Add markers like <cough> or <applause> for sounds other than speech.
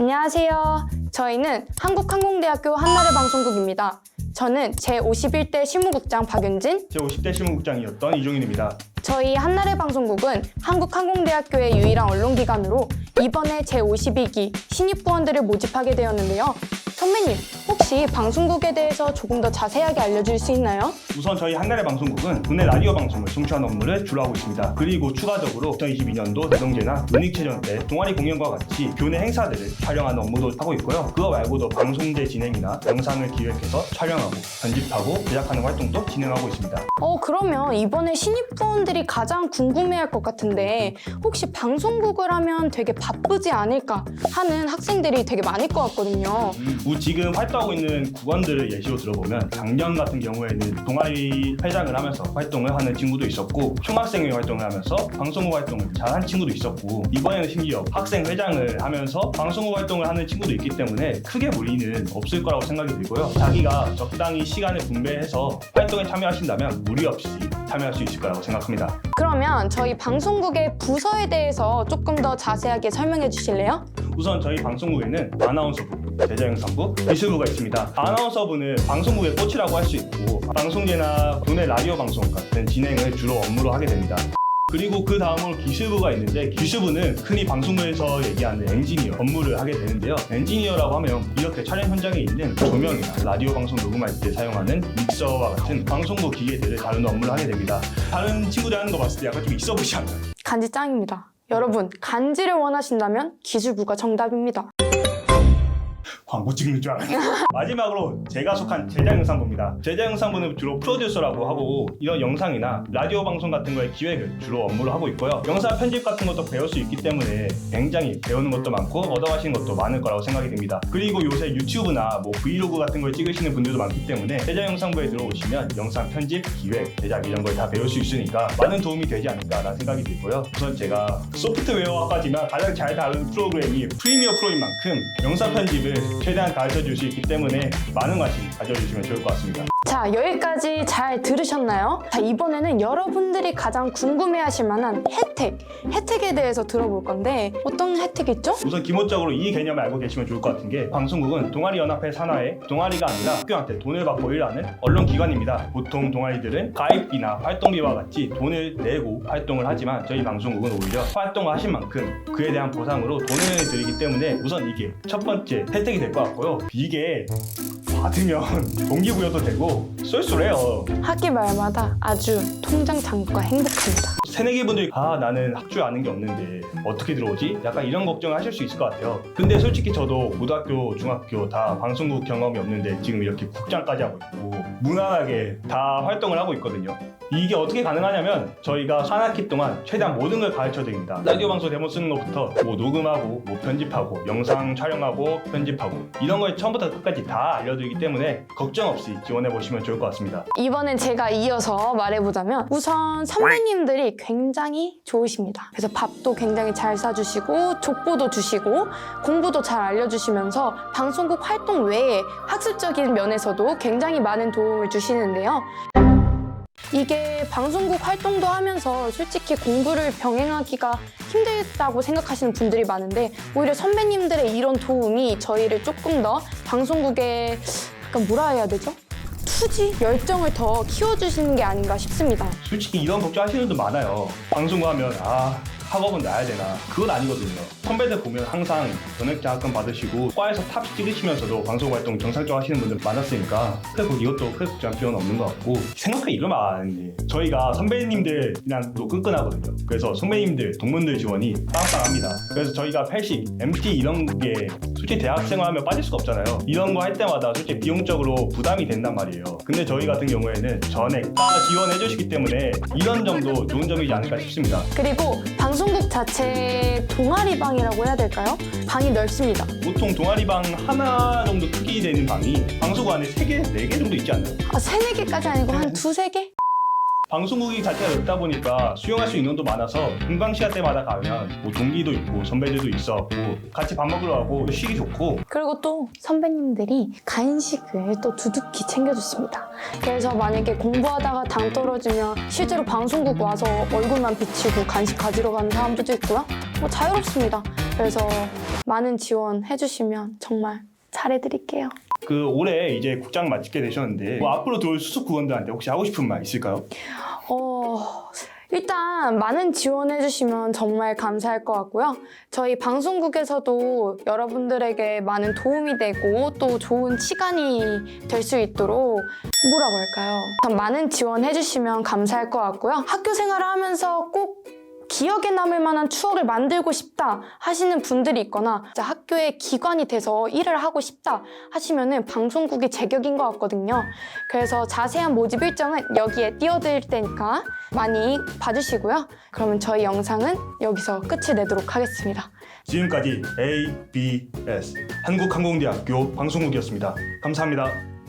안녕하세요. 저희는 한국항공대학교 한나래 방송국입니다. 저는 제51대 실무국장 박윤진, 제50대 실무국장이었던 이종인입니다. 저희 한나래 방송국은 한국항공대학교의 유일한 언론기관으로 이번에 제52기 신입부원들을 모집하게 되었는데요. 선배님, 혹시 방송국에 대해서 조금 더 자세하게 알려줄 수 있나요? 우선 저희 한나래 방송국은 국내 라디오 방송을 송출하는 업무를 주로 하고 있습니다. 그리고 추가적으로 2022년도 대동제나 문익체전 때 동아리 공연과 같이 교내 행사들을 촬영하는 업무도 하고 있고요. 그거 말고도 방송제 진행이나 영상을 기획해서 촬영하고 편집하고 제작하는 활동도 진행하고 있습니다. 어, 그러면 이번에 신입부원들이 가장 궁금해할 것 같은데 혹시 방송국을 하면 되게 바쁘지 않을까 하는 학생들이 되게 많을 것 같거든요. 우- 지금 활동하고 있는 국원들을 예시로 들어보면 작년 같은 경우에는 동아리 회장을 하면서 활동을 하는 친구도 있었고 총학생회 활동을 하면서 방송국 활동을 잘한 친구도 있었고 이번에는 심지어 학생 회장을 하면서 방송국 활동을 하는 친구도 있기 때문에 크게 무리는 없을 거라고 생각이 들고요 자기가 적당히 시간을 분배해서 활동에 참여하신다면 무리 없이 참여할 수 있을 거라고 생각합니다 그러면 저희 방송국의 부서에 대해서 조금 더 자세하게 설명해 주실래요? 우선 저희 방송국에는 아나운서부, 제자영상부, 기술부가 있습니다. 아나운서부는 방송국의 꽃이라고 할 수 있고 방송제나 국내 라디오 방송 같은 진행을 주로 업무로 하게 됩니다. 그리고 그 다음으로 기술부가 있는데 기술부는 흔히 방송국에서 얘기하는 엔지니어 업무를 하게 되는데요. 엔지니어라고 하면 이렇게 촬영 현장에 있는 조명이나 라디오 방송 녹음할 때 사용하는 믹서와 같은 방송국 기계들을 다루는 업무를 하게 됩니다. 다른 친구들 하는 거 봤을 때 약간 좀 있어 보이지 않나요? 간지 짱입니다. 여러분, 간지를 원하신다면 기술부가 정답입니다. 광고 찍는 줄 알아요. <laughs> 마지막으로 제가 속한 제작 영상부입니다. 제작 영상부는 주로 프로듀서라고 하고 이런 영상이나 라디오 방송 같은 거의 기획을 주로 업무를 하고 있고요. 영상 편집 같은 것도 배울 수 있기 때문에 굉장히 배우는 것도 많고 얻어가시는 것도 많을 거라고 생각이 됩니다. 그리고 요새 유튜브나 뭐 브이로그 같은 걸 찍으시는 분들도 많기 때문에 제작 영상부에 들어오시면 영상 편집, 기획, 제작 이런 걸 다 배울 수 있으니까 많은 도움이 되지 않을까라는 생각이 들고요. 우선 제가 소프트웨어까지만 가장 잘 다루는 프로그램이 프리미어 프로인 만큼 영상 편집을 최대한 가르쳐 줄 수 있기 때문에 많은 관심 가져주시면 좋을 것 같습니다. 자, 여기까지 잘 들으셨나요? 자, 이번에는 여러분들이 가장 궁금해하실 만한 혜택, 혜택에 대해서 들어볼 건데 어떤 혜택 있죠? 우선 기본적으로 이 개념을 알고 계시면 좋을 것 같은 게 방송국은 동아리 연합회 산하에 동아리가 아니라 학교한테 돈을 받고 일하는 언론 기관입니다. 보통 동아리들은 가입비나 활동비와 같이 돈을 내고 활동을 하지만 저희 방송국은 오히려 활동을 하신 만큼 그에 대한 보상으로 돈을 드리기 때문에 우선 이게 첫 번째 혜택이 될 것 같고요. 이게 받으면 <laughs> 동기부여도 되고 쏠쏠해요. 학기 말마다 아주 통장 잔고가 행복합니다. 새내기 분들이 아 나는 학주 아는 게 없는데 어떻게 들어오지? 약간 이런 걱정을 하실 수 있을 것 같아요. 근데 솔직히 저도 고등학교, 중학교 다 방송국 경험이 없는데 지금 이렇게 국장까지 하고 있고 무난하게 다 활동을 하고 있거든요. 이게 어떻게 가능하냐면 저희가 한 학기 동안 최대한 모든 걸 가르쳐 드립니다. 라디오 방송 데모 쓰는 것부터 뭐 녹음하고 뭐 편집하고 영상 촬영하고 편집하고 이런 걸 처음부터 끝까지 다 알려드리기 때문에 걱정 없이 지원해 보시면 좋을 것 같습니다. 이번엔 제가 이어서 말해보자면 우선 선배님들이 굉장히 좋으십니다. 그래서 밥도 굉장히 잘 사주시고 족보도 주시고 공부도 잘 알려주시면서 방송국 활동 외에 학습적인 면에서도 굉장히 많은 도움을 주시는데요. 이게 방송국 활동도 하면서 솔직히 공부를 병행하기가 힘들다고 생각하시는 분들이 많은데 오히려 선배님들의 이런 도움이 저희를 조금 더 방송국에 약간 뭐라 해야 되죠? 투지 열정을 더 키워주시는 게 아닌가 싶습니다. 솔직히 이런 걱정 하시는 분들 많아요. 방송 하면 아 학업은 나야 되나 그건 아니거든요. 선배들 보면 항상 전액 장학금 받으시고 과에서 탑 찍으시면서도 방송 활동 정상적으로 하시는 분들 많았으니까 그래서 이것도 크게 걱정할 필요는 없는 것 같고 생각해 이러면 안 돼. 저희가 선배님들이랑 또 끈끈하거든요. 그래서 선배님들 동문들 지원이 빵빵합니다. 그래서 저희가 회식, MT 이런 게 솔직히 대학생활 하면 빠질 수가 없잖아요. 이런 거 할 때마다 솔직히 비용적으로 부담이 된단 말이에요. 근데 저희 같은 경우에는 전액 다 지원해 주시기 때문에 이런 점도 좋은 점이지 않을까 싶습니다. 그리고 방송 국 자체 동아리 방이라고 해야 될까요? 방이 넓습니다. 보통 동아리 방 하나 정도 크기 되는 방이 방송국 안에 3개, 4개 정도 있지 않나요? 아, 세네 개까지 아니고 한 두세 개? 방송국이 자체가 넓다 보니까 수용할 수 있는 도 많아서 공강 시간 때마다 가면 뭐 동기도 있고 선배들도 있어갖고 같이 밥 먹으러 가고 쉬기 좋고 그리고 또 선배님들이 간식을 또 두둑히 챙겨주십니다. 그래서 만약에 공부하다가 당 떨어지면 실제로 방송국 와서 얼굴만 비치고 간식 가지러 가는 사람들도 있고요. 뭐 자유롭습니다. 그래서 많은 지원 해 주시면 정말 잘해드릴게요. 그 올해 이제 국장 맡게 되셨는데 뭐 앞으로 들어올 수석 국원들한테 혹시 하고 싶은 말 있을까요? 어, 일단 많은 지원해 주시면 정말 감사할 것 같고요. 저희 방송국에서도 여러분들에게 많은 도움이 되고 또 좋은 시간이 될 수 있도록 뭐라고 할까요? 참 많은 지원해 주시면 감사할 것 같고요. 학교 생활을 하면서 꼭 기억에 남을 만한 추억을 만들고 싶다 하시는 분들이 있거나 학교의 기관이 돼서 일을 하고 싶다 하시면은 방송국이 제격인 것 같거든요. 그래서 자세한 모집 일정은 여기에 띄워드릴 테니까 많이 봐주시고요. 그러면 저희 영상은 여기서 끝을 내도록 하겠습니다. 지금까지 ABS 한국항공대학교 방송국이었습니다. 감사합니다.